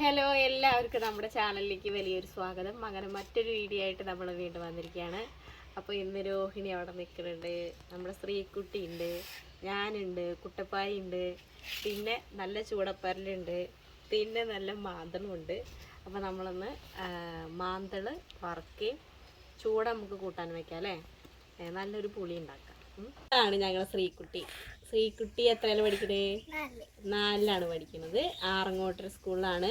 Hello എല്ലാവർക്കും നമ്മുടെ ചാനലിലേക്ക് വലിയൊരു സ്വാഗതം. അങ്ങനെ മറ്റൊരു വീഡിയോ ആയിട്ട് നമ്മൾ വീണ്ടും വന്നിരിക്കുകയാണ്. അപ്പോൾ ഇന്ന് രോഹിണി അവിടെ നിൽക്കുന്നുണ്ട്. നമ്മുടെ ശ്രീക്കുട്ടി ഉണ്ട് ഞാനുണ്ട് കുട്ടപ്പായി ഉണ്ട് പിന്നെ നല്ല ചൂടപ്പരലുണ്ട് പിന്നെ നല്ല മാന്തളുണ്ട് അപ്പോൾ നമ്മളൊന്ന് ആ, മാന്തൾ വറക്കുകയും ചൂട നമുക്ക് കൂട്ടാൻ വെക്കാം അല്ലേ? നല്ലൊരു പുളി ഉണ്ടാക്കാം ആണ് ഞങ്ങളുടെ ശ്രീക്കുട്ടി ശ്രീക്കുട്ടി എത്രയാണ് പഠിക്കണേ? നാലിലാണ് പഠിക്കുന്നത് ആറങ്ങോട്ടര സ്കൂളിലാണ്.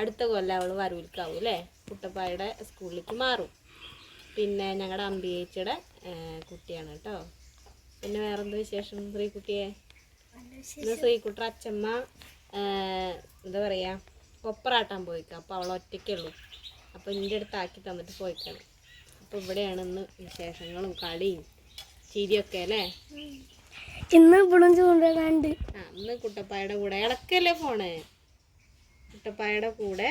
അടുത്ത കൊല്ലം അവൾ വരൂൽക്കാവും അല്ലേ? കുട്ടപ്പായുടെ സ്കൂളിലേക്ക് മാറും. പിന്നെ ഞങ്ങളുടെ അമ്പിയേച്ചിയുടെ കുട്ടിയാണ് കേട്ടോ. പിന്നെ വേറെന്ത് വിശേഷം ശ്രീകുട്ടിയെ? ഇന്ന് ശ്രീകുട്ടർ അച്ഛമ്മ എന്താ പറയുക കൊപ്പറാട്ടാൻ പോയിക്കാം. അപ്പോൾ അവൾ ഒറ്റയ്ക്കുള്ളൂ അപ്പോൾ എന്റെ അടുത്ത് ആക്കി തന്നിട്ട് പോയിക്കാണ്. അപ്പോൾ ഇവിടെയാണ് ഇന്ന് വിശേഷങ്ങളും കളിയും ചിരിയൊക്കെ അല്ലേ? ഇന്ന് ഇപ്പോഴും ചൂണ്ടിടാണ്ട് അന്ന് ഇന്ന് കുട്ടപ്പായുടെ കൂടെ. ഇളക്കല്ലേ ഫോണ്? കുട്ടപ്പായുടെ കൂടെ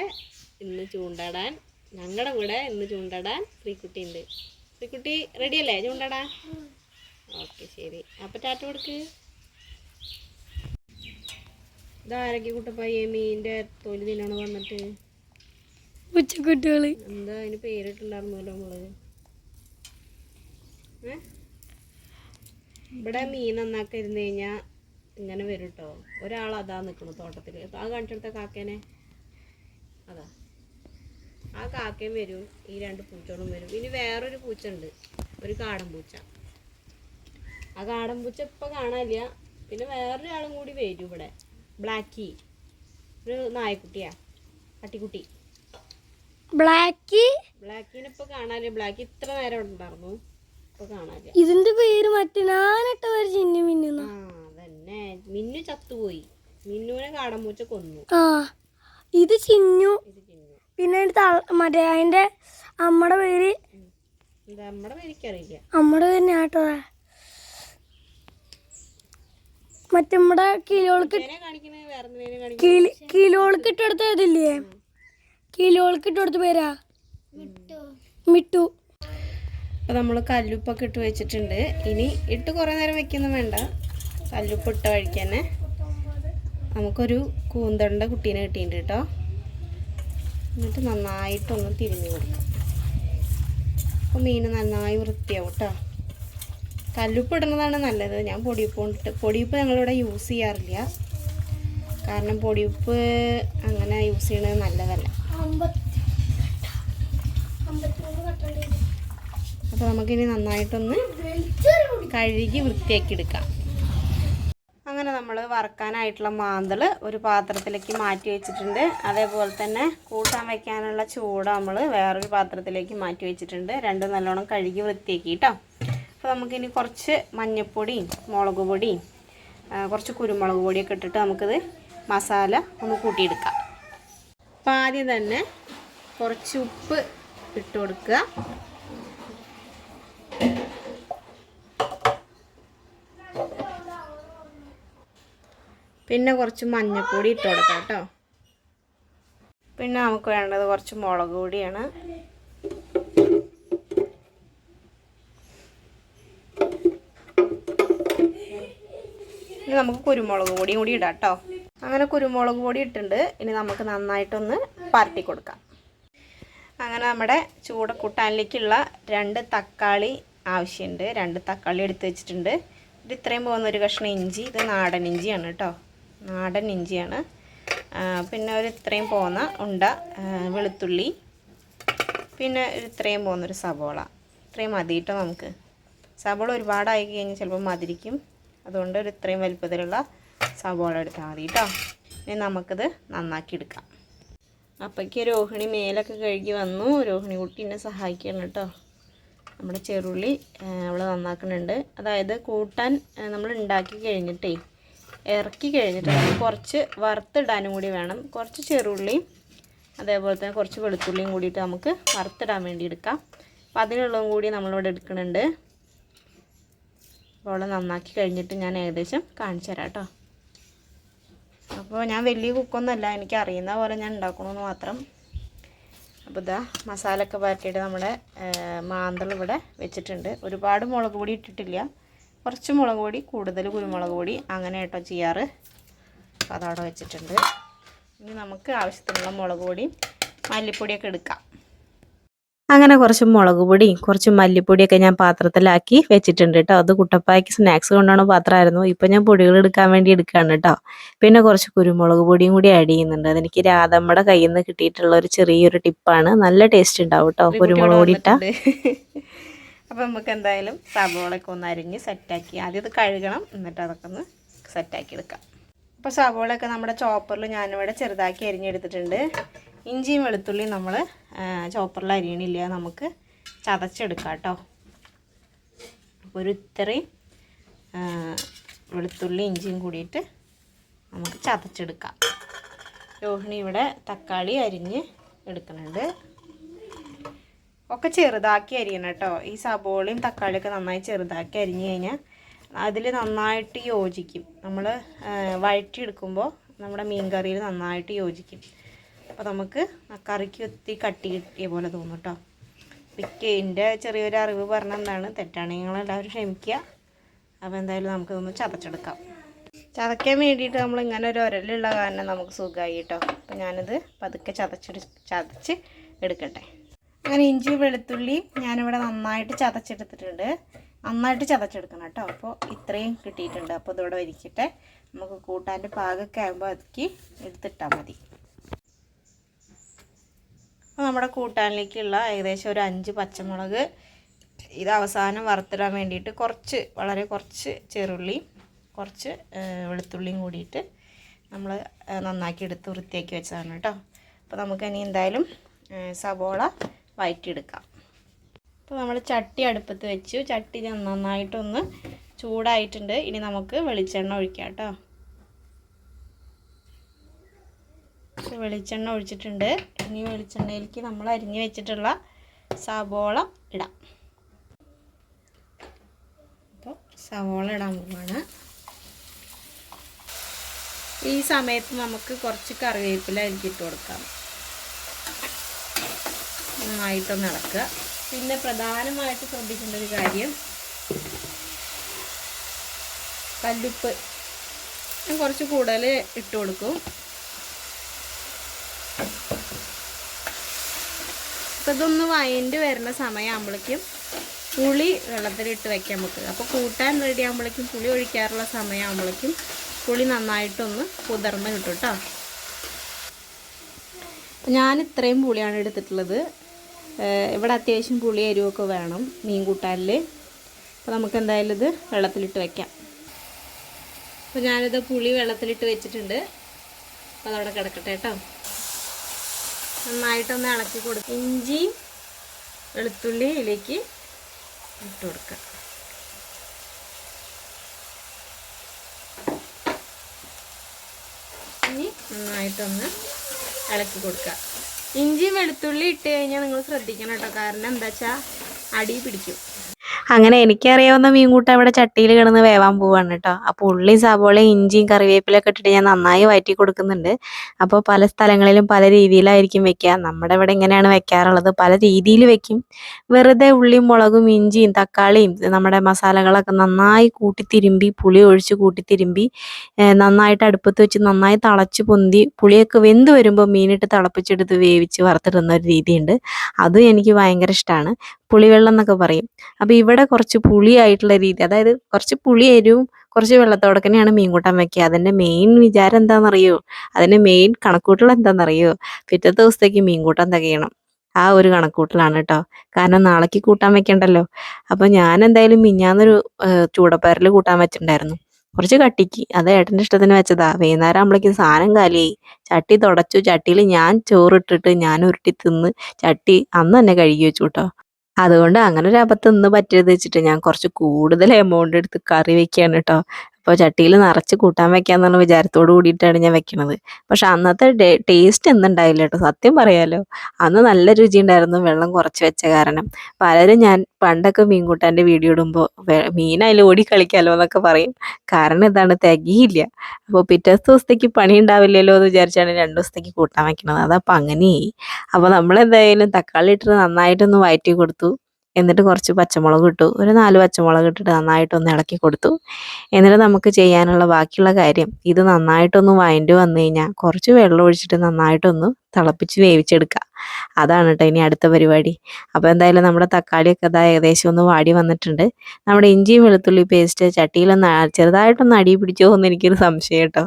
ഇന്ന് ചൂണ്ടടാൻ ഞങ്ങളുടെ കൂടെ ഇന്ന് ചൂണ്ടടാൻ ശ്രീക്കുട്ടി ഉണ്ട് ശ്രീക്കുട്ടി റെഡി അല്ലേ? ചൂണ്ടടാൻ ഓക്കെ ശരി. അപ്പൊ ടാറ്റ കൊടുക്ക്. ഇതാരൊക്കെ കുട്ടപ്പായി? മീന്റെ തൊലി ദിനാണ് വന്നിട്ട്? ഉച്ചക്കുട്ടികൾ എന്താ അതിന് പേരിട്ടുണ്ടായിരുന്നല്ലോ നമ്മൾ? ഇവിടെ മീൻ നന്നാക്കി ഇരുന്ന് കഴിഞ്ഞാ ഇങ്ങനെ വരും കേട്ടോ ഒരാൾ അതാ നിൽക്കുന്നു തോട്ടത്തിൽ. ആ കാണിച്ചെടുത്ത കാക്കേനെ. അതാ. ആ കാക്കയും വരും. ഈ രണ്ട് പൂച്ചകളും വരും. ഇനി വേറൊരു പൂച്ച ഉണ്ട് ഒരു കാടൻ പൂച്ച. ആ കാടൻ പൂച്ച ഇപ്പൊ കാണാനില്ല. പിന്നെ വേറൊരാളും കൂടി വരും ഇവിടെ. ബ്ലാക്കി. ഒരു നായക്കുട്ടിയാ. പട്ടിക്കുട്ടി. ബ്ലാക്ക്? ബ്ലാക്കിനെ ഇപ്പൊ കാണാനില്ല. ബ്ലാക്ക് ഇത്ര നേരം ഉണ്ടായിരുന്നു ഇതിന്റെ പേര് മറ്റേ ഞാനിട്ട പേര് ചിന്നി മിന്നുന്ന അതന്നെ. മിന്നു ചത്തുപോയി. മിന്നുവിനെ കാടമ്പൂച്ച കൊന്നു. ആ ഇത് ചിന്നു. പിന്നെ മറ്റേ അതിന്റെ അമ്മടെ പേര്? അമ്മടെ നമ്മുടെ പേരിക്കറിയില്ല അമ്മയുടെ പേര് ഞാട്ടോ മറ്റേ നമ്മുടെ കിലോൾക്ക് കിലോൾക്ക് ഇട്ടെടുത്ത ഏതില്ലേ കിലോൾക്ക് ഇട്ടെടുത്ത പേരാ? മിട്ടു. അപ്പോൾ നമ്മൾ കല്ലുപ്പൊക്കെ ഇട്ട് വെച്ചിട്ടുണ്ട്. ഇനി ഇട്ട് കുറേ നേരം വെക്കൊന്നും വേണ്ട. കല്ലുപ്പ് ഇട്ട വഴിക്ക് തന്നെ നമുക്കൊരു കൂന്തണ്ട കുട്ടീനെ കിട്ടിയിട്ടുണ്ട് കേട്ടോ. എന്നിട്ട് നന്നായിട്ടൊന്ന് തിരിഞ്ഞു കൊടുക്കാം. അപ്പോൾ മീൻ നന്നായി വൃത്തിയാവും കേട്ടോ. കല്ലുപ്പ് ഇടുന്നതാണ് നല്ലത്. ഞാൻ പൊടിയുപ്പ് കൊണ്ടിട്ട് പൊടിയുപ്പ് ഞങ്ങളിവിടെ യൂസ് ചെയ്യാറില്ല. കാരണം പൊടിയുപ്പ് അങ്ങനെ യൂസ് ചെയ്യണത് നല്ലതല്ല. അപ്പോൾ നമുക്കിനി നന്നായിട്ടൊന്ന് കഴുകി വൃത്തിയാക്കി എടുക്കാം അങ്ങനെ നമ്മൾ വറക്കാനായിട്ടുള്ള മാന്തൾ ഒരു പാത്രത്തിലേക്ക് മാറ്റി വെച്ചിട്ടുണ്ട്. അതേപോലെ തന്നെ കൂട്ടാൻ വയ്ക്കാനുള്ള ചൂട് നമ്മൾ വേറൊരു പാത്രത്തിലേക്ക് മാറ്റി വെച്ചിട്ടുണ്ട്. രണ്ടും നല്ലോണം കഴുകി വൃത്തിയാക്കി കേട്ടോ അപ്പോൾ നമുക്കിനി കുറച്ച് മഞ്ഞൾപ്പൊടിയും മുളക് പൊടിയും കുറച്ച് കുരുമുളക് പൊടിയൊക്കെ ഇട്ടിട്ട് നമുക്കിത് മസാല ഒന്ന് കൂട്ടിയെടുക്കാം. അപ്പോൾ ആദ്യം തന്നെ കുറച്ച് ഉപ്പ് ഇട്ട് കൊടുക്കുക. പിന്നെ കുറച്ച് മഞ്ഞൾപ്പൊടി ഇട്ട് കൊടുക്കാം കേട്ടോ. പിന്നെ നമുക്ക് വേണ്ടത് കുറച്ച് മുളക് പൊടിയാണ്. ഇനി നമുക്ക് കുരുമുളക് പൊടിയും കൂടി ഇടാം കേട്ടോ. അങ്ങനെ കുരുമുളക് പൊടി ഇട്ടിട്ടുണ്ട്. ഇനി നമുക്ക് നന്നായിട്ടൊന്ന് പരട്ടി കൊടുക്കാം. അങ്ങനെ നമ്മുടെ ചൂടക്കൂട്ടാനിലേക്കുള്ള രണ്ട് തക്കാളി ആവശ്യമുണ്ട്. രണ്ട് തക്കാളി എടുത്ത് വെച്ചിട്ടുണ്ട്. ഇത് ഇത്രയും പോകുന്ന ഒരു കഷ്ണം ഇഞ്ചി. ഇത് നാടൻ ഇഞ്ചിയാണ് കേട്ടോ. നാടൻ ഇഞ്ചിയാണ്. പിന്നെ ഒരു ഇത്രയും പോകുന്ന ഉണ്ട വെളുത്തുള്ളി. പിന്നെ ഒരു ഇത്രയും പോകുന്നൊരു സബോള ഇത്രയും മതി കേട്ടോ നമുക്ക്. സബോള ഒരുപാടായി കഴിഞ്ഞാൽ ചിലപ്പോൾ മതിരിക്കും. അതുകൊണ്ട് ഒരു ഇത്രയും വലുപ്പത്തിലുള്ള സബോള എടുത്താൽ മതി കേട്ടോ. ഇനി നമുക്കിത് നന്നാക്കി എടുക്കാം. അപ്പോഴേക്ക് രോഹിണി മേലൊക്കെ കഴുകി വന്നു. രോഹിണി കുട്ടി എന്നെ സഹായിക്കണം കേട്ടോ. നമ്മുടെ ചെറുള്ളി അവൾ നന്നാക്കുന്നുണ്ട്. അതായത് കൂട്ടാൻ നമ്മൾ ഉണ്ടാക്കി കഴിഞ്ഞിട്ടേ ഇറക്കി കഴിഞ്ഞിട്ട് കുറച്ച് വറുത്തിടാനും കൂടി വേണം. കുറച്ച് ചെറുള്ളിയും അതേപോലെ തന്നെ കുറച്ച് വെളുത്തുള്ളിയും കൂടിയിട്ട് നമുക്ക് വറുത്തിടാൻ വേണ്ടി എടുക്കാം. അപ്പോൾ അതിനുള്ളതും കൂടി നമ്മളിവിടെ എടുക്കുന്നുണ്ട്. അപ്പോൾ നന്നാക്കി കഴിഞ്ഞിട്ട് ഞാൻ ഏകദേശം കാണിച്ചു തരാം കേട്ടോ. അപ്പോൾ ഞാൻ വലിയ കുക്കൊന്നുമല്ല എനിക്ക് അറിയുന്ന പോലെ ഞാൻ ഉണ്ടാക്കണമെന്ന് മാത്രം. അപ്പോൾ ഇതാ മസാലയൊക്കെ ഒക്കെ പരട്ടിയിട്ട് നമ്മുടെ മാന്തൾ ഇവിടെ വെച്ചിട്ടുണ്ട്. ഒരുപാട് മുളക് പൊടി ഇട്ടിട്ടില്ല. കുറച്ച് മുളക് പൊടി കൂടുതൽ കുരുമുളക് പൊടി അങ്ങനെ കേട്ടോ ചെയ്യാറ്. അപ്പോൾ അതവിടെ വെച്ചിട്ടുണ്ട്. ഇനി നമുക്ക് ആവശ്യത്തിനുള്ള മുളക് പൊടിയും മല്ലിപ്പൊടിയൊക്കെ എടുക്കാം. അങ്ങനെ കുറച്ച് മുളക് പൊടിയും കുറച്ച് മല്ലിപ്പൊടിയൊക്കെ ഞാൻ പാത്രത്തിലാക്കി വെച്ചിട്ടുണ്ട് കേട്ടോ അത് കുട്ടപ്പായ്ക്ക് സ്നാക്സ് കൊണ്ടാണ് പാത്രമായിരുന്നു. ഇപ്പം ഞാൻ പൊടികൾ എടുക്കാൻ വേണ്ടി എടുക്കുകയാണ് കേട്ടോ പിന്നെ കുറച്ച് കുരുമുളക് പൊടിയും കൂടി ആഡ് ചെയ്യുന്നുണ്ട്. അതെനിക്ക് രാധമ്മയുടെ കയ്യിൽ നിന്ന് കിട്ടിയിട്ടുള്ള ഒരു ചെറിയൊരു ടിപ്പാണ് നല്ല ടേസ്റ്റ് ഉണ്ടാവും കേട്ടോ കുരുമുളക് പൊടി ഇട്ട. അപ്പം നമുക്ക് എന്തായാലും സാബോളൊക്കെ ഒന്ന് അരിഞ്ഞ് സെറ്റാക്കി ആദ്യം ഇത് കഴുകണം. എന്നിട്ട് അതൊക്കെ ഒന്ന് സെറ്റാക്കി എടുക്കാം. അപ്പോൾ സാബോളൊക്കെ നമ്മുടെ ചോപ്പറിൽ ഞാനിവിടെ ചെറുതാക്കി അരിഞ്ഞെടുത്തിട്ടുണ്ട്. ഇഞ്ചിയും വെളുത്തുള്ളിയും നമ്മൾ ചോപ്പറിൽ അരിയണില്ല. നമുക്ക് ചതച്ചെടുക്കാം കേട്ടോ. അപ്പോൾ ഒരു ഇത്രയും വെളുത്തുള്ളി ഇഞ്ചിയും കൂടിയിട്ട് നമുക്ക് ചതച്ചെടുക്കാം. രോഹിണി ഇവിടെ തക്കാളി അരിഞ്ഞ് എടുക്കുന്നുണ്ട്. ഒക്കെ ചെറുതാക്കി അരിയണം കേട്ടോ. ഈ സബോളയും തക്കാളിയൊക്കെ നന്നായി ചെറുതാക്കി അരിഞ്ഞു കഴിഞ്ഞാൽ അതിൽ നന്നായിട്ട് യോജിക്കും. നമ്മൾ വഴറ്റിയെടുക്കുമ്പോൾ നമ്മുടെ മീൻ കറിയിൽ നന്നായിട്ട് യോജിക്കും. അപ്പോൾ നമുക്ക് കറിക്ക് ഒത്തിരി കട്ടി കിട്ടിയ പോലെ തോന്നും കേട്ടോ മിക്ക എന്റെ ചെറിയൊരു അറിവ് പറഞ്ഞെന്താണ് തെറ്റാണെങ്കിൽ നിങ്ങളെല്ലാവരും ക്ഷമിക്കുക അപ്പോൾ എന്തായാലും നമുക്കിതൊന്ന് ചതച്ചെടുക്കാം. ചതയ്ക്കാൻ വേണ്ടിയിട്ട് നമ്മൾ ഇങ്ങനെ ഒരു ഉരലുള്ള കാരണം നമുക്ക് സുഖമായി കേട്ടോ അപ്പോൾ ഞാനിത് പതുക്കെ ചതച്ചെടു ചതച്ച് എടുക്കട്ടെ. അങ്ങനെ ഇഞ്ചി വെളുത്തുള്ളി ഞാനിവിടെ നന്നായിട്ട് ചതച്ചെടുത്തിട്ടുണ്ട്. നന്നായിട്ട് ചതച്ചെടുക്കണം കേട്ടോ അപ്പോൾ ഇത്രയും കിട്ടിയിട്ടുണ്ട്. അപ്പോൾ ഇതോടെ വരിക്കട്ടെ. നമുക്ക് കൂട്ടാന്റെ പാകമൊക്കെ ആകുമ്പോൾ അതുക്കി എടുത്തിട്ടാൽ മതി. അപ്പോൾ നമ്മുടെ കൂട്ടാനിലേക്കുള്ള ഏകദേശം ഒരു അഞ്ച് പച്ചമുളക് ഇത് അവസാനം വറുത്തിടാൻ വേണ്ടിയിട്ട് കുറച്ച് വളരെ കുറച്ച് ചെറുള്ളി കുറച്ച് വെളുത്തുള്ളിയും കൂടിയിട്ട് നമ്മൾ നന്നാക്കി എടുത്ത് വൃത്തിയാക്കി വെച്ചതാണ് കേട്ടോ. അപ്പോൾ നമുക്ക് ഇനി എന്തായാലും സവോള വഴറ്റിയെടുക്കാം അപ്പോൾ നമ്മൾ ചട്ടി അടുപ്പത്ത് വെച്ചു. ചട്ടി നന്നായിട്ടൊന്ന് ചൂടായിട്ടുണ്ട്. ഇനി നമുക്ക് വെളിച്ചെണ്ണ ഒഴിക്കാം കേട്ടോ. വെളിച്ചെണ്ണ ഒഴിച്ചിട്ടുണ്ട്. ഇനി വെളിച്ചെണ്ണയിലേക്ക് നമ്മൾ അരിഞ്ഞു വെച്ചിട്ടുള്ള സവോള ഇടാം. അപ്പോൾ സവോള ഇടാൻ പോവാണ്. ഈ സമയത്ത് നമുക്ക് കുറച്ച് കറിവേപ്പില അരിഞ്ഞിട്ട് കൊടുക്കാം. നന്നായിട്ടൊന്ന് ഇളക്കുക. പിന്നെ പ്രധാനമായിട്ട് ശ്രദ്ധിക്കേണ്ട ഒരു കാര്യം കല്ലുപ്പ്. കുറച്ച് കൂടുതൽ ഇട്ട് കൊടുക്കും. അപ്പോൾ ഇതൊന്ന് വയന്റെ വരുന്ന സമയമാകുമ്പോഴേക്കും പുളി വെള്ളത്തിലിട്ട് വെക്കാൻ നമുക്ക്. അപ്പോൾ കൂട്ടാൻ റെഡി ആകുമ്പോഴേക്കും പുളി ഒഴിക്കാറുള്ള സമയമാകുമ്പോഴേക്കും പുളി നന്നായിട്ടൊന്ന് കുതിർന്ന് കിട്ടും കേട്ടോ ഞാൻ ഇത്രയും പുളിയാണ് എടുത്തിട്ടുള്ളത്. ഇവിടെ അത്യാവശ്യം പുളി എരിവൊക്കെ വേണം മീൻ കൂട്ടാനിൽ അപ്പോൾ നമുക്ക് എന്തായാലും ഇത് വെള്ളത്തിലിട്ട് വെക്കാം. അപ്പോൾ ഞാനിത് പുളി വെള്ളത്തിലിട്ട് വെച്ചിട്ടുണ്ട്. അപ്പോൾ അതവിടെ കിടക്കട്ടെ കേട്ടോ നന്നായിട്ടൊന്ന് ഇളക്കി കൊടുക്കുക. ഇഞ്ചിയും വെളുത്തുള്ളി ഇതിലേക്ക് ഇട്ട് കൊടുക്കുക. ഇനി നന്നായിട്ടൊന്ന് ഇളക്കി കൊടുക്കുക. ഇഞ്ചി വെളുത്തുള്ളി ഇട്ട് കഴിഞ്ഞാൽ നിങ്ങൾ ശ്രദ്ധിക്കണം കേട്ടോ. കാരണം എന്താ വെച്ചാൽ അടി പിടിക്കും. അങ്ങനെ എനിക്കറിയാവുന്ന മീൻകൂട്ട ഇവിടെ ചട്ടിയിൽ കിടന്ന് വേവാൻ പോവാണ് കേട്ടോ അപ്പോൾ ഉള്ളി സവോളയും ഇഞ്ചിയും കറിവേപ്പിലൊക്കെ ഇട്ടിട്ട് ഞാൻ നന്നായി വയറ്റി കൊടുക്കുന്നുണ്ട്. അപ്പോൾ പല സ്ഥലങ്ങളിലും പല രീതിയിലായിരിക്കും വെക്കുക നമ്മുടെ ഇവിടെ ഇങ്ങനെയാണ് വെക്കാറുള്ളത്. പല രീതിയിൽ വെക്കും. വെറുതെ ഉള്ളിയും മുളകും ഇഞ്ചിയും തക്കാളിയും നമ്മുടെ മസാലകളൊക്കെ നന്നായി കൂട്ടി തിരുമ്പി പുളി ഒഴിച്ച് കൂട്ടി തിരുമ്പി നന്നായിട്ട് അടുപ്പത്ത് വെച്ച് നന്നായി തിളച്ച് പൊന്തി പുളിയൊക്കെ വെന്ത് വരുമ്പോൾ മീനിട്ട് തിളപ്പിച്ചെടുത്ത് വേവിച്ച് വറുത്തിടുന്ന ഒരു രീതിയുണ്ട്. അതും എനിക്ക് ഭയങ്കര ഇഷ്ടമാണ് പുളിവെള്ളം എന്നൊക്കെ പറയും. അപ്പോൾ ഇവിടെ കുറച്ച് പുളിയായിട്ടുള്ള രീതി അതായത് കുറച്ച് പുളി എരിവും കുറച്ച് വെള്ളത്തോടക്കനെയാണ് മീൻ കൂട്ടാൻ വെക്കുക. അതിന്റെ മെയിൻ വിചാരം എന്താണെന്നറിയോ അതിന്റെ മെയിൻ കണക്കൂട്ടൽ എന്താണെന്നറിയോ പിറ്റത്തെ ദിവസത്തേക്ക് മീൻ കൂട്ടാൻ തികയണം. ആ ഒരു കണക്കൂട്ടലാണ് കേട്ടോ. കാരണം നാളേക്ക് കൂട്ടാൻ വെക്കണ്ടല്ലോ. അപ്പോൾ ഞാൻ എന്തായാലും മിഞ്ഞാന്നൊരു ചൂടപ്പയറിൽ കൂട്ടാൻ വെച്ചിട്ടുണ്ടായിരുന്നു. കുറച്ച് കട്ടിക്ക്. അത് ഏട്ടന്റെ ഇഷ്ടത്തിന് വെച്ചതാ. വൈകുന്നേരം ആകുമ്പോഴേക്കും സാധനം കാലിയായി. ചട്ടി തുടച്ചു. ചട്ടിയിൽ ഞാൻ ചോറിട്ടിട്ട് ഞാൻ ഉരുട്ടി തിന്ന് ചട്ടി അന്ന് തന്നെ കഴുകി വെച്ചു കേട്ടോ. അതുകൊണ്ട് അങ്ങനെ ഒരു അബദ്ധം ഇന്ന് പറ്റരുത് വെച്ചിട്ട് ഞാൻ കുറച്ച് കൂടുതൽ എമൗണ്ട് എടുത്ത് കറി വെക്കുകയാണ് കേട്ടോ അപ്പോൾ ചട്ടിയിൽ നിറച്ച് കൂട്ടാൻ വെക്കാന്നുള്ള വിചാരത്തോട് കൂടിയിട്ടാണ് ഞാൻ വെക്കണത്. പക്ഷെ അന്നത്തെ ടേസ്റ്റ് ഒന്നും ഉണ്ടായില്ല കേട്ടോ. സത്യം പറയാലോ. അന്ന് നല്ല രുചി ഉണ്ടായിരുന്നു വെള്ളം കുറച്ച് വെച്ച കാരണം. പലരും ഞാൻ പണ്ടൊക്കെ മീൻ കൂട്ടാന്റെ വീഡിയോ ഇടുമ്പോൾ മീൻ അതിൽ ഓടി കളിക്കാലോ എന്നൊക്കെ പറയും. കാരണം ഇതാണ് തികയില്ല. അപ്പോൾ പിറ്റേ ദിവസത്തേക്ക് പണി ഉണ്ടാവില്ലല്ലോ എന്ന് വിചാരിച്ചാണ് രണ്ട് ദിവസത്തേക്ക് കൂട്ടാൻ വെക്കണത്. അതപ്പോൾ അങ്ങനെയായി. അപ്പോൾ നമ്മളെന്തായാലും തക്കാളി ഇട്ടിട്ട് നന്നായിട്ടൊന്ന് വയറ്റി കൊടുത്തു. എന്നിട്ട് കുറച്ച് പച്ചമുളക് ഇട്ടു. ഒരു നാല് പച്ചമുളക് ഇട്ടിട്ട് നന്നായിട്ടൊന്ന് ഇളക്കി കൊടുത്തു. എന്നിട്ട് നമുക്ക് ചെയ്യാനുള്ള ബാക്കിയുള്ള കാര്യം ഇത് നന്നായിട്ടൊന്ന് വഴണ്ടി വന്നു കഴിഞ്ഞാൽ കുറച്ച് വെള്ളം ഒഴിച്ചിട്ട് നന്നായിട്ടൊന്ന് തിളപ്പിച്ച് വേവിച്ചെടുക്കുക. അതാണ് കേട്ടോ ഇനി അടുത്ത പരിപാടി. അപ്പോൾ എന്തായാലും നമ്മുടെ തക്കാളിയൊക്കെ ഇതാ ഏകദേശം ഒന്ന് വാടി വന്നിട്ടുണ്ട്. നമ്മുടെ ഇഞ്ചിയും വെളുത്തുള്ളി പേസ്റ്റ് ചട്ടിയിലൊന്ന് ചെറുതായിട്ടൊന്ന് അടി പിടിച്ചോ എന്ന് എനിക്കൊരു സംശയം കേട്ടോ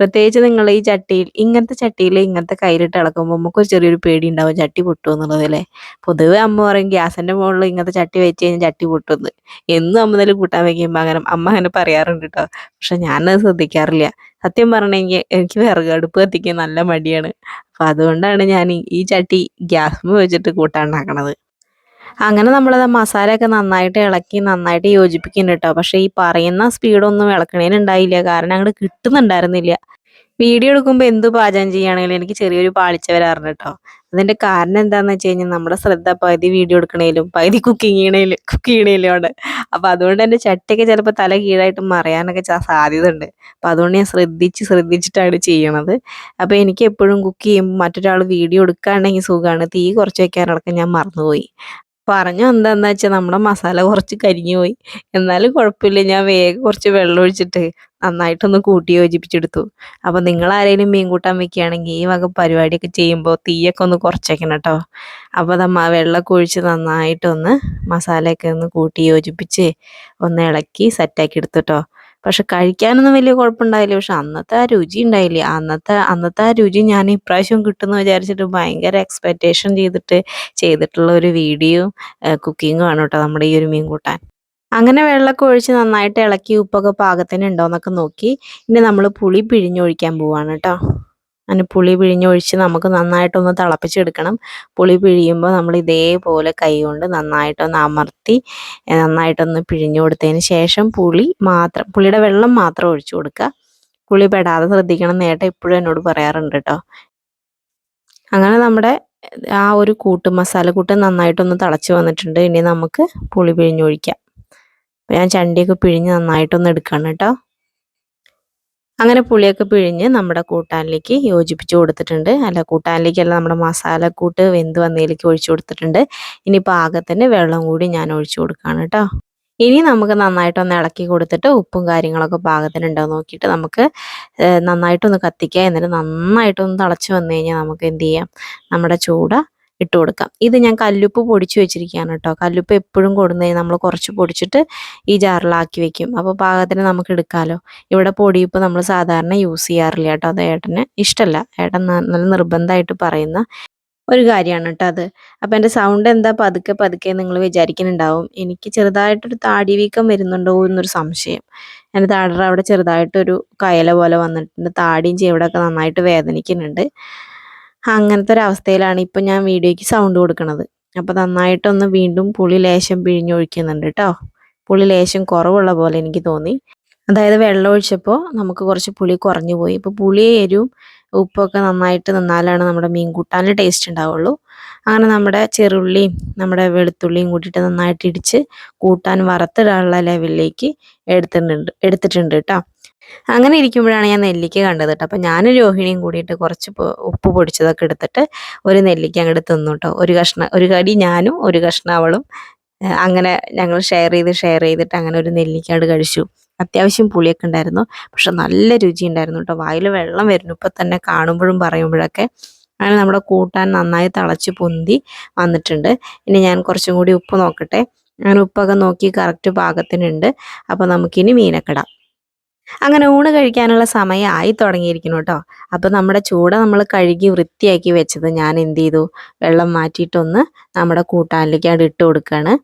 പ്രത്യേകിച്ച് നിങ്ങൾ ഈ ചട്ടിയിൽ ഇങ്ങനത്തെ ചട്ടിയിൽ ഇങ്ങനത്തെ കയ്യിലിട്ട് ഇളക്കുമ്പോൾ നമുക്കൊരു ചെറിയൊരു പേടി ഉണ്ടാവും ചട്ടി പൊട്ടുമോ എന്നുള്ളതല്ലേ പൊതുവെ അമ്മ പറയും ഗ്യാസിന്റെ മുകളിൽ ഇങ്ങനത്തെ ചട്ടി വെച്ച് കഴിഞ്ഞാൽ ചട്ടി പൊട്ടുന്നത് എന്നും അമ്മ ഇതിൽ കൂട്ടാൻ വയ്ക്കുമ്പോൾ അങ്ങനെ അമ്മ അങ്ങനെ പറയാറുണ്ട് കേട്ടോ പക്ഷെ ഞാനത് ശ്രദ്ധിക്കാറില്ല. സത്യം പറഞ്ഞെങ്കിൽ എനിക്ക് വിറക് അടുപ്പ് കത്തിക്കാൻ നല്ല മടിയാണ്. അപ്പം അതുകൊണ്ടാണ് ഞാൻ ഈ- ചട്ടി ഗ്യാസ് വെച്ചിട്ട് കൂട്ടാൻ ഉണ്ടാക്കണത് അങ്ങനെ നമ്മളത് മസാലയൊക്കെ നന്നായിട്ട് ഇളക്കി നന്നായിട്ട് യോജിപ്പിക്കുന്നുണ്ട് കേട്ടോ പക്ഷേ ഈ പറയുന്ന സ്പീഡൊന്നും ഇളക്കണേനുണ്ടായില്ല. കാരണം അങ്ങോട്ട് കിട്ടുന്നുണ്ടായിരുന്നില്ല. വീഡിയോ എടുക്കുമ്പോൾ എന്ത് പാചകം ചെയ്യുകയാണെങ്കിലും എനിക്ക് ചെറിയൊരു പാളിച്ച വരാറുണ്ട് കേട്ടോ അതിന്റെ കാരണം എന്താണെന്ന് വെച്ച് കഴിഞ്ഞാൽ നമ്മുടെ ശ്രദ്ധ പകുതി വീഡിയോ എടുക്കണേലും പകുതി കുക്കിംഗ് ചെയ്യണേലും കുക്ക് ചെയ്യണേലും ആണ്. അപ്പോൾ അതുകൊണ്ട് എന്റെ ചട്ടയൊക്കെ ചിലപ്പോൾ തല കീഴായിട്ട് മറിയാനൊക്കെ സാധ്യത ഉണ്ട് അപ്പം അതുകൊണ്ട് ഞാൻ ശ്രദ്ധിച്ച് ശ്രദ്ധിച്ചിട്ടാണ് ചെയ്യണത്. അപ്പോൾ എനിക്ക് എപ്പോഴും കുക്ക് ചെയ്യുമ്പോൾ മറ്റൊരാൾ വീഡിയോ എടുക്കുകയാണെങ്കിൽ സുഖമാണ് തീ കുറച്ച് വയ്ക്കാനടക്കം ഞാൻ മറന്നുപോയി. പറഞ്ഞു എന്താന്ന് വെച്ചാൽ നമ്മുടെ മസാല കുറച്ച് കരിഞ്ഞു പോയി. എന്നാലും കുഴപ്പമില്ല. ഞാൻ വേഗം കുറച്ച് വെള്ളം ഒഴിച്ചിട്ട് നന്നായിട്ടൊന്ന് കൂട്ടി യോജിപ്പിച്ചെടുത്തു. അപ്പോൾ നിങ്ങൾ ആരെങ്കിലും മീൻ കൂട്ടാൻ വെക്കുകയാണെങ്കിൽ ഈ വക പരിപാടിയൊക്കെ ചെയ്യുമ്പോൾ തീയൊക്കെ ഒന്ന് കുറച്ചേക്കണം കേട്ടോ. അപ്പോൾ നമ്മ വെള്ളമൊക്കെ ഒഴിച്ച് നന്നായിട്ടൊന്ന് മസാലയൊക്കെ ഒന്ന് കൂട്ടി യോജിപ്പിച്ച് ഒന്ന് ഇളക്കി സെറ്റാക്കി എടുത്തു കേട്ടോ. പക്ഷെ കഴിക്കാനൊന്നും വലിയ കുഴപ്പമുണ്ടായില്ല. പക്ഷെ അന്നത്തെ ആ രുചി ഉണ്ടായില്ല? അന്നത്തെ അന്നത്തെ ആ രുചി ഞാൻ ഇപ്രാവശ്യം കിട്ടുമെന്ന് വിചാരിച്ചിട്ട് ഭയങ്കര എക്സ്പെക്റ്റേഷൻ ചെയ്തിട്ട് ചെയ്തിട്ടുള്ള ഒരു വീഡിയോ കുക്കിങ്ങും ആണ് കേട്ടോ നമ്മുടെ ഈ ഒരു മീൻ കൂട്ടാൻ. അങ്ങനെ വെള്ളമൊക്കെ ഒഴിച്ച് നന്നായിട്ട് ഇളക്കി ഉപ്പൊക്കെ പാകത്തിന് ഉണ്ടോ എന്നൊക്കെ നോക്കി. ഇനി നമ്മൾ പുളി പിഴിഞ്ഞൊഴിക്കാൻ പോവാണ് കേട്ടോ. അങ്ങനെ പുളി പിഴിഞ്ഞൊഴിച്ച് നമുക്ക് നന്നായിട്ടൊന്ന് തിളപ്പിച്ചെടുക്കണം. പുളി പിഴിയുമ്പോൾ നമ്മൾ ഇതേപോലെ കൈ കൊണ്ട് നന്നായിട്ടൊന്ന് അമർത്തി നന്നായിട്ടൊന്ന് പിഴിഞ്ഞു കൊടുത്തതിന് ശേഷം പുളി മാത്രം പുളിയുടെ വെള്ളം മാത്രം ഒഴിച്ചു കൊടുക്കുക. പുളി പെടാതെ ശ്രദ്ധിക്കണം നേട്ടം ഇപ്പോഴും എന്നോട് പറയാറുണ്ട് കേട്ടോ. അങ്ങനെ നമ്മുടെ ആ ഒരു കൂട്ട് മസാലക്കൂട്ട് നന്നായിട്ടൊന്ന് തിളച്ച് വന്നിട്ടുണ്ട്. ഇനി നമുക്ക് പുളി പിഴിഞ്ഞൊഴിക്കാം. ഞാൻ ചണ്ടിയൊക്കെ പിഴിഞ്ഞ് നന്നായിട്ടൊന്ന് എടുക്കണം കേട്ടോ. അങ്ങനെ പുളിയൊക്കെ പിഴിഞ്ഞ് നമ്മുടെ കൂട്ടാനിലേക്ക് യോജിപ്പിച്ച് കൊടുത്തിട്ടുണ്ട്. അല്ല കൂട്ടാനിലേക്കല്ല നമ്മുടെ മസാലക്കൂട്ട് വെന്ത് വന്നതിലേക്ക് ഒഴിച്ചു കൊടുത്തിട്ടുണ്ട്. ഇനി പാകത്തിന് വെള്ളം കൂടി ഞാൻ ഒഴിച്ചു കൊടുക്കുകയാണ് കേട്ടോ. ഇനി നമുക്ക് നന്നായിട്ടൊന്ന് ഇളക്കി കൊടുത്തിട്ട് ഉപ്പും കാര്യങ്ങളൊക്കെ പാകത്തിനുണ്ടോ നോക്കിയിട്ട് നമുക്ക് നന്നായിട്ടൊന്ന് കത്തിക്കുക. എന്നിട്ട് നന്നായിട്ടൊന്ന് തിളച്ച് വന്നു കഴിഞ്ഞാൽ നമുക്ക് എന്ത് ചെയ്യാം? നമ്മുടെ ചൂട ഇട്ട് കൊടുക്കാം. ഇത് ഞാൻ കല്ലുപ്പ് പൊടിച്ച് വെച്ചിരിക്കുകയാണ് കേട്ടോ. കല്ലുപ്പ് എപ്പോഴും കൊടുന്നു നമ്മൾ കുറച്ച് പൊടിച്ചിട്ട് ഈ ജാറിലാക്കി വെക്കും. അപ്പോൾ പാകത്തിന് നമുക്ക് എടുക്കാമല്ലോ ഇവിടെ പൊടിയിപ്പ് നമ്മൾ സാധാരണ യൂസ് ചെയ്യാറില്ല കേട്ടോ. അത് ഏട്ടന് ഇഷ്ടമല്ല ഏട്ടൻ നല്ല നിർബന്ധമായിട്ട് പറയുന്ന ഒരു കാര്യമാണ് കേട്ടോ അത്. അപ്പം എന്റെ സൗണ്ട് എന്താ പതുക്കെ പതുക്കെ നിങ്ങൾ വിചാരിക്കുന്നുണ്ടാവും. എനിക്ക് ചെറുതായിട്ടൊരു താടി വീക്കം വരുന്നുണ്ടോ എന്നൊരു സംശയം. എന്റെ താടറ അവിടെ ചെറുതായിട്ടൊരു കയല പോലെ വന്നിട്ടുണ്ട്. താടിയും ചെവിടൊക്കെ നന്നായിട്ട് വേദനിക്കുന്നുണ്ട്. അങ്ങനത്തെ ഒരു അവസ്ഥയിലാണ് ഇപ്പം ഞാൻ വീഡിയോയ്ക്ക് സൗണ്ട് കൊടുക്കുന്നത് അപ്പം നന്നായിട്ടൊന്ന് വീണ്ടും പുളി ലേശം പിഴിഞ്ഞൊഴിക്കുന്നുണ്ട് കേട്ടോ പുളി ലേശം കുറവുള്ള പോലെ എനിക്ക് തോന്നി. അതായത് വെള്ളം ഒഴിച്ചപ്പോൾ നമുക്ക് കുറച്ച് പുളി കുറഞ്ഞു പോയി. ഇപ്പോൾ പുളി എരിവും ഉപ്പൊക്കെ നന്നായിട്ട് നിന്നാലാണ് നമ്മുടെ മീൻ കൂട്ടാനിൽ ടേസ്റ്റ് ഉണ്ടാവുള്ളൂ. അങ്ങനെ നമ്മുടെ ചെറുള്ളിയും നമ്മുടെ വെളുത്തുള്ളിയും കൂട്ടിയിട്ട് നന്നായിട്ട് ഇടിച്ച് കൂട്ടാൻ വറുത്തിടാനുള്ള ലെവലിലേക്ക് എടുത്തിട്ടുണ്ട് എടുത്തിട്ടുണ്ട് കേട്ടോ അങ്ങനെ ഇരിക്കുമ്പോഴാണ് ഞാൻ നെല്ലിക്ക കണ്ടത് കേട്ടോ. അപ്പം ഞാനും രോഹിണിയും കൂടിയിട്ട് കുറച്ച് ഉപ്പ് പൊടിച്ചതൊക്കെ എടുത്തിട്ട് ഒരു നെല്ലിക്ക അങ്ങോട്ട് തിന്നു കേട്ടോ. ഒരു കഷ്ണം ഒരു കടി ഞാനും ഒരു കഷ്ണം അവളും അങ്ങനെ ഞങ്ങൾ ഷെയർ ചെയ്ത് ഷെയർ ചെയ്തിട്ട് അങ്ങനെ ഒരു നെല്ലിക്കാട് കഴിച്ചു. അത്യാവശ്യം പുളിയൊക്കെ ഉണ്ടായിരുന്നു. പക്ഷെ നല്ല രുചി ഉണ്ടായിരുന്നു കേട്ടോ. വായിൽ വെള്ളം വരുന്നു. ഇപ്പം തന്നെ കാണുമ്പോഴും പറയുമ്പോഴൊക്കെ. അങ്ങനെ നമ്മുടെ കൂട്ടാൻ നന്നായി തിളച്ച് പൊന്തി വന്നിട്ടുണ്ട്. ഇനി ഞാൻ കുറച്ചും കൂടി ഉപ്പ് നോക്കട്ടെ. അങ്ങനെ ഉപ്പൊക്കെ നോക്കി കറക്റ്റ് പാകത്തിനുണ്ട്. അപ്പോൾ നമുക്കിനി മീനൊക്കെ ഇടാം. അങ്ങനെ ഊണ് കഴിക്കാനുള്ള സമയമായി തുടങ്ങിയിരിക്കുന്നു കേട്ടോ അപ്പോൾ നമ്മുടെ ചൂട നമ്മൾ കഴുകി വൃത്തിയാക്കി വെച്ചത് ഞാൻ എന്ത് ചെയ്തു? വെള്ളം മാറ്റിയിട്ടൊന്ന് നമ്മുടെ കൂട്ടാനിലേക്ക് അവിടെ ഇട്ട് കൊടുക്കുകയാണ്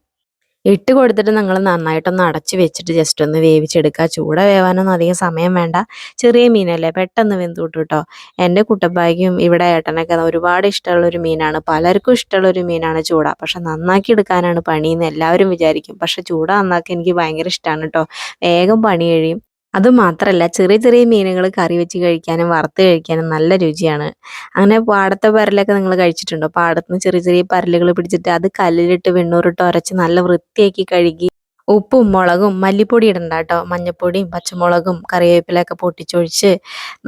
ഇട്ട് കൊടുത്തിട്ട് നിങ്ങൾ നന്നായിട്ടൊന്ന് അടച്ച് വെച്ചിട്ട് ജസ്റ്റ് ഒന്ന് വേവിച്ചെടുക്കുക. ചൂട വേവാനൊന്നും അധികം സമയം വേണ്ട. ചെറിയ മീനല്ലേ പെട്ടെന്ന് വെന്തുവിട്ടു കിട്ടും എന്റെ കുട്ടപ്പായ്ക്കും ഇവിടെ ഏട്ടനൊക്കെ ഒരുപാട് ഇഷ്ടമുള്ള ഒരു മീനാണ്. പലർക്കും ഇഷ്ടമുള്ള ഒരു മീനാണ് ചൂട. പക്ഷെ നന്നാക്കി എടുക്കാനാണ് പണി എന്ന് എല്ലാവരും വിചാരിക്കും. പക്ഷെ ചൂട നന്നാക്കി എനിക്ക് ഭയങ്കര ഇഷ്ടമാണ് കേട്ടോ വേഗം പണി കഴിയും. അത് മാത്രമല്ല ചെറിയ ചെറിയ മീനുകൾ കറി വെച്ച് കഴിക്കാനും വറുത്ത് കഴിക്കാനും നല്ല രുചിയാണ്. അങ്ങനെ പാടത്തെ പരലൊക്കെ നിങ്ങൾ കഴിച്ചിട്ടുണ്ടോ? പാടത്ത് നിന്ന് ചെറിയ ചെറിയ പരലുകൾ പിടിച്ചിട്ട് അത് കല്ലിലിട്ട് വെണ്ണൂറിട്ട് ഉരച്ച് നല്ല വൃത്തിയാക്കി കഴുകി ഉപ്പും മുളകും മല്ലിപ്പൊടി ഇടണ്ട കേട്ടോ. മഞ്ഞപ്പൊടിയും പച്ചമുളകും കറിവേപ്പിലൊക്കെ പൊട്ടിച്ചൊഴിച്ച്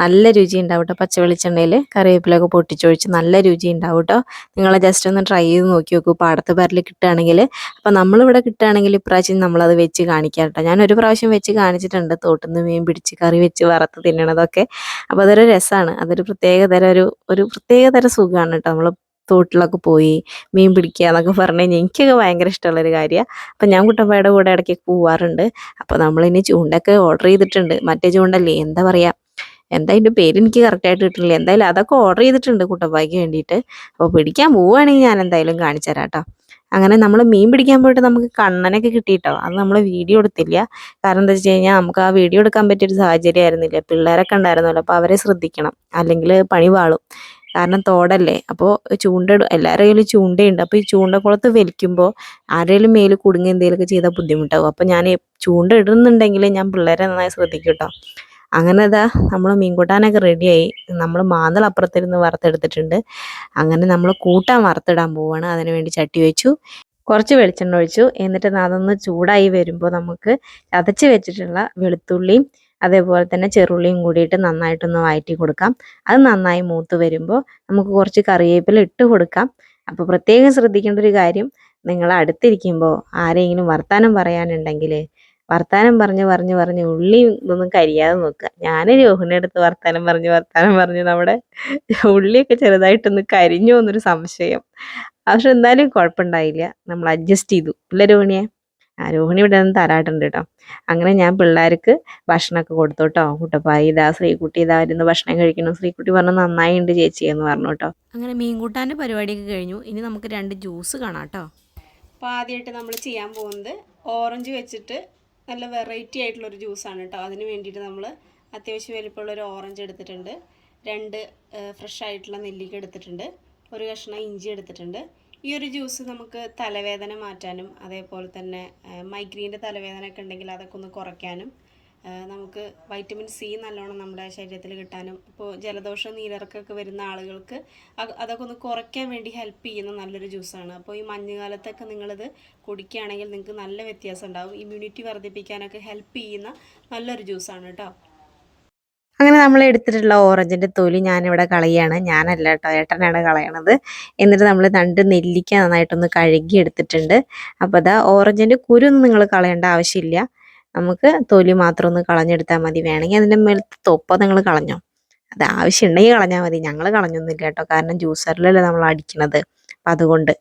നല്ല രുചി ഉണ്ടാവും കേട്ടോ. പച്ച വെളിച്ചെണ്ണയിൽ കറിവേപ്പിലൊക്കെ പൊട്ടിച്ചൊഴിച്ച് നല്ല രുചി ഉണ്ടാവും കേട്ടോ. നിങ്ങൾ ജസ്റ്റ് ഒന്ന് ട്രൈ ചെയ്ത് നോക്കി നോക്കൂ. പാടത്ത് പേരിൽ കിട്ടുകയാണെങ്കിൽ. അപ്പോൾ നമ്മളിവിടെ കിട്ടുകയാണെങ്കിൽ ഇപ്രാവശ്യം നമ്മളത് വെച്ച് കാണിക്കാം കേട്ടോ. ഞാൻ ഒരു പ്രാവശ്യം വെച്ച് കാണിച്ചിട്ടുണ്ട്. തോട്ടുനിന്ന് മീൻ പിടിച്ച് കറി വെച്ച് വറുത്ത് തിന്നണതൊക്കെ. അപ്പോൾ അതൊരു രസമാണ്. അതൊരു പ്രത്യേക തരം ഒരു ഒരു പ്രത്യേക തരം സുഖമാണ് കേട്ടോ. നമ്മൾ തോട്ടിലൊക്കെ പോയി മീൻ പിടിക്കുക എന്നൊക്കെ പറഞ്ഞു കഴിഞ്ഞാൽ എനിക്കൊക്കെ ഭയങ്കര ഇഷ്ടമുള്ളൊരു കാര്യമാണ് അപ്പം ഞാൻ കുട്ടപ്പായുടെ കൂടെ ഇടയ്ക്ക് പോവാറുണ്ട്. അപ്പോൾ നമ്മളിനി ചൂണ്ടൊക്കെ ഓർഡർ ചെയ്തിട്ടുണ്ട്. മറ്റേ ചൂണ്ടല്ലേ? എന്താ പറയുക എന്താ അതിന്റെ പേര് എനിക്ക് കറക്റ്റായിട്ട് കിട്ടില്ല എന്തായാലും അതൊക്കെ ഓർഡർ ചെയ്തിട്ടുണ്ട് കുട്ടപ്പായ്ക്ക് വേണ്ടിയിട്ട് അപ്പോൾ പിടിക്കാൻ പോവുകയാണെങ്കിൽ ഞാൻ എന്തായാലും കാണിച്ചു തരാം കേട്ടോ അങ്ങനെ നമ്മൾ മീൻ പിടിക്കാൻ പോയിട്ട് നമുക്ക് കണ്ണനൊക്കെ കിട്ടിയിട്ടോ അത് നമ്മൾ വീഡിയോ എടുത്തില്ല. കാരണം എന്താ വെച്ച് കഴിഞ്ഞാൽ നമുക്ക് ആ വീഡിയോ എടുക്കാൻ പറ്റിയൊരു സാഹചര്യം ആയിരുന്നില്ല പിള്ളേരൊക്കെ ഉണ്ടായിരുന്നല്ലോ. അപ്പോൾ അവരെ ശ്രദ്ധിക്കണം. അല്ലെങ്കിൽ പണി വാളും. കാരണം തോടല്ലേ. അപ്പോൾ ചൂണ്ട എല്ലാവരുടെ കയ്യിലും ചൂണ്ടയുണ്ട്. അപ്പോൾ ഈ ചൂണ്ടക്കുളത്ത് വലിക്കുമ്പോൾ ആരെങ്കിലും മേൽ കുടുങ്ങി എന്തെങ്കിലുമൊക്കെ ചെയ്താൽ ബുദ്ധിമുട്ടാകും അപ്പോൾ ഞാൻ ചൂണ്ട ഇടുന്നുണ്ടെങ്കിൽ ഞാൻ പിള്ളേരെ നന്നായി ശ്രദ്ധിക്കും കേട്ടോ അങ്ങനെ ഇതാ നമ്മൾ മീൻകൂട്ടാനൊക്കെ റെഡിയായി. നമ്മൾ മാന്തൽ അപ്പുറത്തിരുന്ന് വറുത്തെടുത്തിട്ടുണ്ട്. അങ്ങനെ നമ്മൾ കൂട്ടാൻ വറുത്തിടാൻ പോവാണ്. അതിന് വേണ്ടി ചട്ടി വെച്ചു. കുറച്ച് വെളിച്ചെണ്ണ ഒഴിച്ചു. എന്നിട്ട് അതൊന്ന് ചൂടായി വരുമ്പോൾ നമുക്ക് ചതച്ച് വെച്ചിട്ടുള്ള വെളുത്തുള്ളിയും അതേപോലെ തന്നെ ചെറുള്ളിയും കൂടിയിട്ട് നന്നായിട്ടൊന്ന് വഴറ്റി കൊടുക്കാം. അത് നന്നായി മൂത്ത് വരുമ്പോൾ നമുക്ക് കുറച്ച് കറിവേപ്പില ഇട്ട് കൊടുക്കാം. അപ്പോൾ പ്രത്യേകം ശ്രദ്ധിക്കേണ്ട ഒരു കാര്യം നിങ്ങൾ അടുത്തിരിക്കുമ്പോൾ ആരെങ്കിലും വർത്താനം പറയാനുണ്ടെങ്കിൽ വർത്താനം പറഞ്ഞ് പറഞ്ഞ് പറഞ്ഞ് ഉള്ളി ഒന്നും കരിയാതെ നോക്കുക. ഞാൻ രോഹിണി അടുത്ത് വർത്താനം പറഞ്ഞ് വർത്താനം പറഞ്ഞ് നമ്മുടെ ഉള്ളിയൊക്കെ ചെറുതായിട്ടൊന്ന് കരിഞ്ഞു എന്നൊരു സംശയം. പക്ഷെ എന്തായാലും കുഴപ്പമുണ്ടായില്ല. നമ്മൾ അഡ്ജസ്റ്റ് ചെയ്തു. ഇല്ല രോഹിണിയെ? രോഹിണി ഇവിടെ നിന്ന് തരാട്ടുണ്ട് കേട്ടോ. അങ്ങനെ ഞാൻ പിള്ളേർക്ക് ഭക്ഷണമൊക്കെ കൊടുത്തു കേട്ടോ. കുട്ടപ്പായി ഇതാ ശ്രീകുട്ടി ഇതാ ഇരുന്ന് ഭക്ഷണം കഴിക്കണം ശ്രീകുട്ടി പറഞ്ഞു നന്നായി ഉണ്ട് ചേച്ചി എന്ന് പറഞ്ഞു കേട്ടോ. അങ്ങനെ മീൻകൂട്ടാന്റെ പരിപാടിയൊക്കെ കഴിഞ്ഞു. ഇനി നമുക്ക് രണ്ട് ജ്യൂസ് കാണാം കേട്ടോ. അപ്പോൾ ആദ്യമായിട്ട് നമ്മൾ ചെയ്യാൻ പോകുന്നത് ഓറഞ്ച് വെച്ചിട്ട് നല്ല വെറൈറ്റി ആയിട്ടുള്ളൊരു ജ്യൂസാണ് കേട്ടോ. അതിന് വേണ്ടിയിട്ട് നമ്മൾ അത്യാവശ്യം വലിപ്പമുള്ള ഒരു ഓറഞ്ച് എടുത്തിട്ടുണ്ട്. രണ്ട് ഫ്രഷ് ആയിട്ടുള്ള നെല്ലിക്ക എടുത്തിട്ടുണ്ട്. ഒരു കഷ്ണം ഇഞ്ചി എടുത്തിട്ടുണ്ട്. ഈ ഒരു ജ്യൂസ് നമുക്ക് തലവേദന മാറ്റാനും അതേപോലെ തന്നെ മൈഗ്രീന്റെ തലവേദന ഒക്കെ ഉണ്ടെങ്കിൽ അതൊക്കെ ഒന്ന് കുറയ്ക്കാനും നമുക്ക് വൈറ്റമിൻ സി നല്ലോണം നമ്മുടെ ശരീരത്തിൽ കിട്ടാനും ഇപ്പോൾ ജലദോഷം നീലിറക്കൊക്കെ വരുന്ന ആളുകൾക്ക് അത് അതൊക്കെ ഒന്ന് കുറയ്ക്കാൻ വേണ്ടി ഹെൽപ്പ് ചെയ്യുന്ന നല്ലൊരു ജ്യൂസാണ്. അപ്പോൾ ഈ മഞ്ഞുകാലത്തൊക്കെ നിങ്ങളിത് കുടിക്കുകയാണെങ്കിൽ നിങ്ങൾക്ക് നല്ല വ്യത്യാസം ഉണ്ടാവും. ഇമ്മ്യൂണിറ്റി വർദ്ധിപ്പിക്കാനൊക്കെ ഹെൽപ്പ് ചെയ്യുന്ന നല്ലൊരു ജ്യൂസാണ് കേട്ടോ. അങ്ങനെ നമ്മൾ എടുത്തിട്ടുള്ള ഓറഞ്ചിന്റെ തൊലി ഞാനിവിടെ കളയാണ്. ഞാനല്ല കേട്ടോ ഏട്ടനാണ് കളയണത്. എന്നിട്ട് നമ്മൾ രണ്ട് നെല്ലിക്ക നന്നായിട്ടൊന്ന് കഴുകി എടുത്തിട്ടുണ്ട്. അപ്പോൾ അതാ ഓറഞ്ചിന്റെ കുരുന്നും നിങ്ങൾ കളയേണ്ട ആവശ്യമില്ല. നമുക്ക് തൊലി മാത്രം ഒന്ന് കളഞ്ഞെടുത്താൽ മതി. വേണമെങ്കിൽ അതിന്റെ മേലത്തെ തൊപ്പ നിങ്ങൾ കളഞ്ഞോ. അത് ആവശ്യമുണ്ടെങ്കിൽ കളഞ്ഞാൽ മതി. ഞങ്ങൾ കളഞ്ഞൊന്നുമില്ല കേട്ടോ കാരണം ജ്യൂസറിലല്ലേ നമ്മൾ അടിക്കണത്. അപ്പം അതുകൊണ്ട്.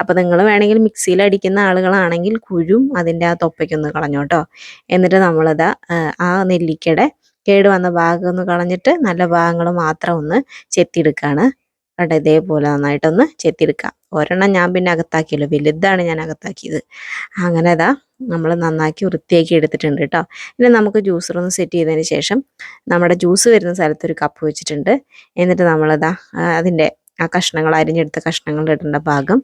അപ്പോൾ നിങ്ങൾ വേണമെങ്കിൽ മിക്സിയിൽ അടിക്കുന്ന ആളുകളാണെങ്കിൽ കുരും അതിന്റെ ആ തൊപ്പയ്ക്കൊന്ന് കളഞ്ഞോട്ടോ എന്നിട്ട് നമ്മളിതാ ആ നെല്ലിക്കയുടെ കേട് വന്ന ഭാഗം ഒന്ന് കളഞ്ഞിട്ട് നല്ല ഭാഗങ്ങൾ മാത്രം ഒന്ന് ചെത്തിയെടുക്കുകയാണ് കേട്ടോ ഇതേപോലെ നന്നായിട്ടൊന്ന് ചെത്തിയെടുക്കാം. ഒരെണ്ണം ഞാൻ പിന്നെ അകത്താക്കിയല്ലോ. വലുതാണ് ഞാൻ അകത്താക്കിയത്. അങ്ങനെ അതാ നമ്മൾ നന്നാക്കി വൃത്തിയാക്കി എടുത്തിട്ടുണ്ട് കേട്ടോ. ഇനി നമുക്ക് ജ്യൂസർ ഒന്ന് സെറ്റ് ചെയ്തതിന് ശേഷം നമ്മുടെ ജ്യൂസ് വരുന്ന സ്ഥലത്ത് ഒരു കപ്പ് വെച്ചിട്ടുണ്ട്. എന്നിട്ട് നമ്മളതാ അതിന്റെ ആ കഷ്ണങ്ങൾ അരിഞ്ഞെടുത്ത കഷ്ണങ്ങൾ ഇടേണ്ട ഭാഗം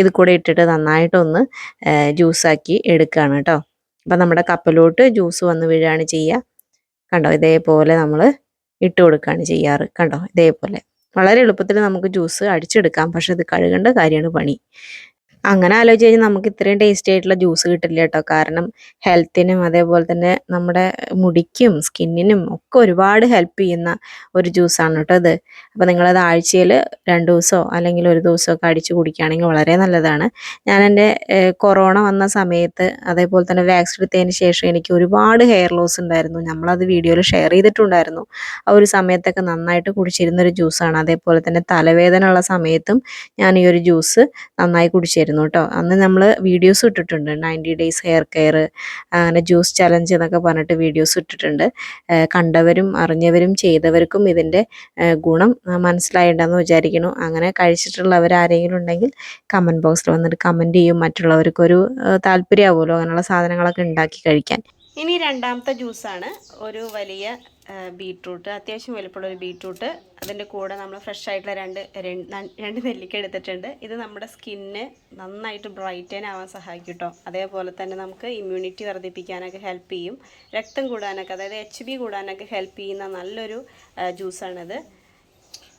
ഇത് കൂടെ ഇട്ടിട്ട് നന്നായിട്ടൊന്ന് ജ്യൂസാക്കി എടുക്കുകയാണ് കേട്ടോ. അപ്പം നമ്മുടെ കപ്പിലോട്ട് ജ്യൂസ് വന്ന് വീഴുകയാണ് ചെയ്യുക. കണ്ടോ? ഇതേപോലെ നമ്മൾ ഇട്ട് കൊടുക്കുകയാണ് ചെയ്യാറ്. കണ്ടോ? ഇതേപോലെ. വളരെ എളുപ്പത്തിൽ നമുക്ക് ജ്യൂസ് അടിച്ചെടുക്കാം. പക്ഷെ ഇത് കഴുകേണ്ട കാര്യമാണ് പണി. അങ്ങനെ ആലോചിച്ച് കഴിഞ്ഞാൽ നമുക്ക് ഇത്രയും ടേസ്റ്റി ആയിട്ടുള്ള ജ്യൂസ് കിട്ടില്ല കേട്ടോ. കാരണം ഹെൽത്തിനും അതേപോലെ തന്നെ നമ്മുടെ മുടിക്കും സ്കിന്നിനും ഒക്കെ ഒരുപാട് ഹെൽപ്പ് ചെയ്യുന്ന ഒരു ജ്യൂസാണ് കേട്ടോ ഇത്. അപ്പോൾ നിങ്ങളത് ആഴ്ചയിൽ രണ്ട് ദിവസമോ അല്ലെങ്കിൽ ഒരു ദിവസമൊക്കെ അടിച്ച് കുടിക്കുകയാണെങ്കിൽ വളരെ നല്ലതാണ്. ഞാൻ എന്റെ കൊറോണ വന്ന സമയത്ത് അതേപോലെ തന്നെ വാക്സിൻ എടുത്തതിന് ശേഷം എനിക്ക് ഒരുപാട് ഹെയർ ലോസ് ഉണ്ടായിരുന്നു. നമ്മളത് വീഡിയോയിൽ ഷെയർ ചെയ്തിട്ടുണ്ടായിരുന്നു. ആ ഒരു സമയത്തൊക്കെ നന്നായിട്ട് കുടിച്ചിരുന്ന ഒരു ജ്യൂസാണ് അതേപോലെ തന്നെ തലവേദന ഉള്ള സമയത്തും ഞാൻ ഈ ഒരു ജ്യൂസ് നന്നായി കുടിച്ചിരുന്നു. കേട്ടോ. അന്ന് നമ്മൾ വീഡിയോസ് ഇട്ടിട്ടുണ്ട്. നയന്റി ഡേയ്സ് ഹെയർ കെയർ അങ്ങനെ ജ്യൂസ് ചലഞ്ച് എന്നൊക്കെ പറഞ്ഞിട്ട് വീഡിയോസ് ഇട്ടിട്ടുണ്ട്. കണ്ടവരും അറിഞ്ഞവരും ചെയ്തവർക്കും ഇതിന്റെ ഗുണം മനസ്സിലായിട്ടുണ്ടെന്ന് വിചാരിക്കുന്നു. അങ്ങനെ കഴിച്ചിട്ടുള്ളവർ ആരെങ്കിലും ഉണ്ടെങ്കിൽ കമന്റ് ബോക്സിൽ വന്നിട്ട് കമന്റ് ചെയ്യും. മറ്റുള്ളവർക്കൊരു താല്പര്യമാവുമല്ലോ അങ്ങനെയുള്ള സാധനങ്ങളൊക്കെ ഉണ്ടാക്കി കഴിക്കാൻ. ഇനി രണ്ടാമത്തെ ജ്യൂസാണ്. ഒരു വലിയ ബീട്രൂട്ട് അത്യാവശ്യം വലുപ്പമുള്ള ഒരു ബീട്രൂട്ട്. അതിന്റെ കൂടെ നമ്മൾ ഫ്രഷ് ആയിട്ടുള്ള രണ്ട് രണ്ട് നെല്ലിക്ക എടുത്തിട്ടുണ്ട്. ഇത് നമ്മുടെ സ്കിന്ന് നന്നായിട്ട് ബ്രൈറ്റൻ ആവാൻ സഹായിക്കും കേട്ടോ അതേപോലെ തന്നെ നമുക്ക് ഇമ്മ്യൂണിറ്റി വർദ്ധിപ്പിക്കാനൊക്കെ ഹെൽപ്പ് ചെയ്യും. രക്തം കൂടാനൊക്കെ അതായത് എച്ച് ബി കൂടാനൊക്കെ ഹെൽപ്പ് ചെയ്യുന്ന നല്ലൊരു ജ്യൂസാണിത്.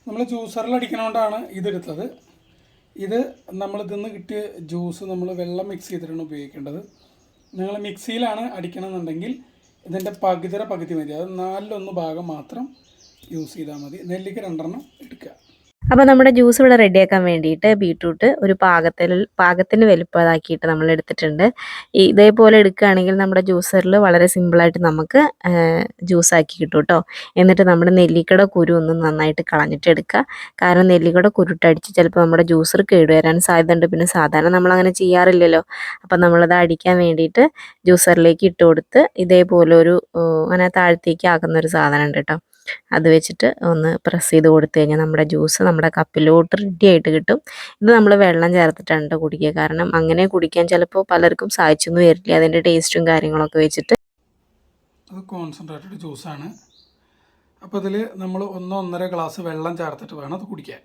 നമ്മൾ ജ്യൂസറിൽ അടിക്കണോണ്ടാണ് ഇതെടുത്തത്. ഇത് നമ്മൾ ഇതിന്ന് കിട്ടിയ ജ്യൂസ് നമ്മൾ വെള്ളം മിക്സ് ചെയ്തിട്ടാണ് ഉപയോഗിക്കേണ്ടത്. നിങ്ങൾ മിക്സിയിലാണ് അടിക്കണമെന്നുണ്ടെങ്കിൽ ഇതിന്റെ പകുതിര പകുതി മതി. അത് നാലിലൊന്ന് ഭാഗം മാത്രം യൂസ് ചെയ്താൽ മതി. നെല്ലിക്ക രണ്ടെണ്ണം അപ്പോൾ നമ്മുടെ ജ്യൂസ് ഇവിടെ റെഡിയാക്കാൻ വേണ്ടിയിട്ട് ബീട്രൂട്ട് ഒരു പാകത്തിൽ പാകത്തിന് വലുപ്പമാക്കിയിട്ട് നമ്മൾ എടുത്തിട്ടുണ്ട്. ഇതേപോലെ എടുക്കുകയാണെങ്കിൽ നമ്മുടെ ജ്യൂസറിൽ വളരെ സിമ്പിളായിട്ട് നമുക്ക് ജ്യൂസാക്കി കിട്ടും കേട്ടോ. എന്നിട്ട് നമ്മുടെ നെല്ലിക്കട കുരു ഒന്ന് നന്നായിട്ട് കളഞ്ഞിട്ട് എടുക്കുക. കാരണം നെല്ലിക്കട കുരുട്ടടിച്ച് ചിലപ്പോൾ നമ്മുടെ ജ്യൂസർ കേടുവരാൻ സാധ്യതയുണ്ട്. പിന്നെ സാധാരണ നമ്മൾ അങ്ങനെ ചെയ്യാറില്ലല്ലോ. അപ്പം നമ്മളത് അടിക്കാൻ വേണ്ടിയിട്ട് ജ്യൂസറിലേക്ക് ഇട്ട് കൊടുത്ത് ഇതേപോലെ ഒരു അങ്ങനെ താഴത്തേക്ക് ആക്കുന്ന ഒരു സാധനം ഉണ്ട് കേട്ടോ. അത് വെച്ചിട്ട് ഒന്ന് പ്രസ് ചെയ്ത് കൊടുത്തു കഴിഞ്ഞാൽ നമ്മുടെ ജ്യൂസ് നമ്മുടെ കപ്പിലോട്ട് റെഡി ആയിട്ട് കിട്ടും. ഇത് നമ്മൾ വെള്ളം ചേർത്തിട്ടാണ് കുടിക്കുക. കാരണം അങ്ങനെ കുടിക്കാൻ ചിലപ്പോൾ പലർക്കും സാധിച്ചൊന്നും വരില്ല. അതിന്റെ ടേസ്റ്റും കാര്യങ്ങളൊക്കെ വെച്ചിട്ട്. അത് കോൺസെൻട്രേറ്റഡ് ജ്യൂസാണ് അപ്പോൾ ഇതിൽ നമ്മൾ ഒന്നോ ഒന്നര ഗ്ലാസ് വെള്ളം ചേർത്തിട്ട് വേണം അത് കുടിക്കാൻ.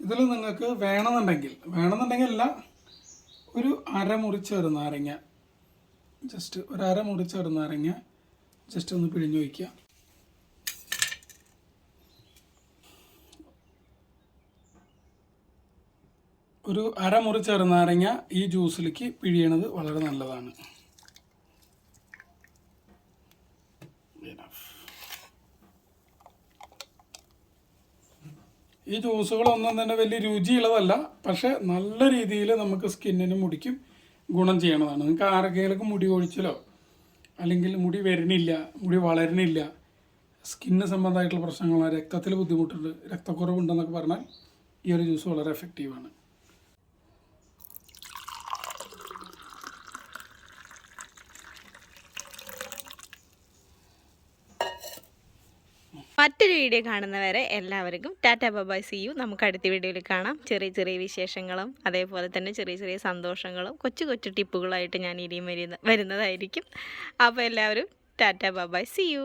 ഇതിൽ നിങ്ങൾക്ക് വേണമെന്നുണ്ടെങ്കിൽ വേണമെന്നുണ്ടെങ്കിൽ അല്ല ഒരു അരമുറി ചെറുനാരങ്ങ ജസ്റ്റ് ഒരു അര അരമുറി ചെറുനാരങ്ങ ജസ്റ്റ് ഒന്ന് പിഴിഞ്ഞു വയ്ക്കുക ഒരു അരമുറി ചെറുനാരങ്ങ ഈ ജ്യൂസിലേക്ക് പിഴിയണത് വളരെ നല്ലതാണ്. ഈ ജ്യൂസുകളൊന്നും തന്നെ വലിയ രുചിയുള്ളതല്ല പക്ഷെ നല്ല രീതിയിൽ നമുക്ക് സ്കിന്നിന് മുടിക്കും ഗുണം ചെയ്യണതാണ്. നിങ്ങൾക്ക് ആരോഗ്യങ്ങൾക്ക് മുടി കൊഴിച്ചിലോ അല്ലെങ്കിൽ മുടി വരുന്നില്ല മുടി വളരുന്നില്ല സ്കിന്ന് സംബന്ധമായിട്ടുള്ള പ്രശ്നങ്ങളാണ് രക്തത്തിൽ ബുദ്ധിമുട്ടുണ്ട് രക്തക്കുറവുണ്ടെന്നൊക്കെ പറഞ്ഞാൽ ഈ ഒരു ജ്യൂസ് വളരെ എഫക്റ്റീവാണ് മറ്റൊരു വീഡിയോ കാണുന്നവരെ എല്ലാവർക്കും ടാറ്റ ബബായ് സി യു. നമുക്ക് അടുത്ത വീഡിയോയിൽ കാണാം. ചെറിയ ചെറിയ വിശേഷങ്ങളും അതേപോലെ തന്നെ ചെറിയ ചെറിയ സന്തോഷങ്ങളും കൊച്ചു കൊച്ചു ടിപ്പുകളായിട്ട് ഞാൻ ഇനിയും വരുന്ന വരുന്നതായിരിക്കും. അപ്പോൾ എല്ലാവരും ടാറ്റ ബബായ് സി യു.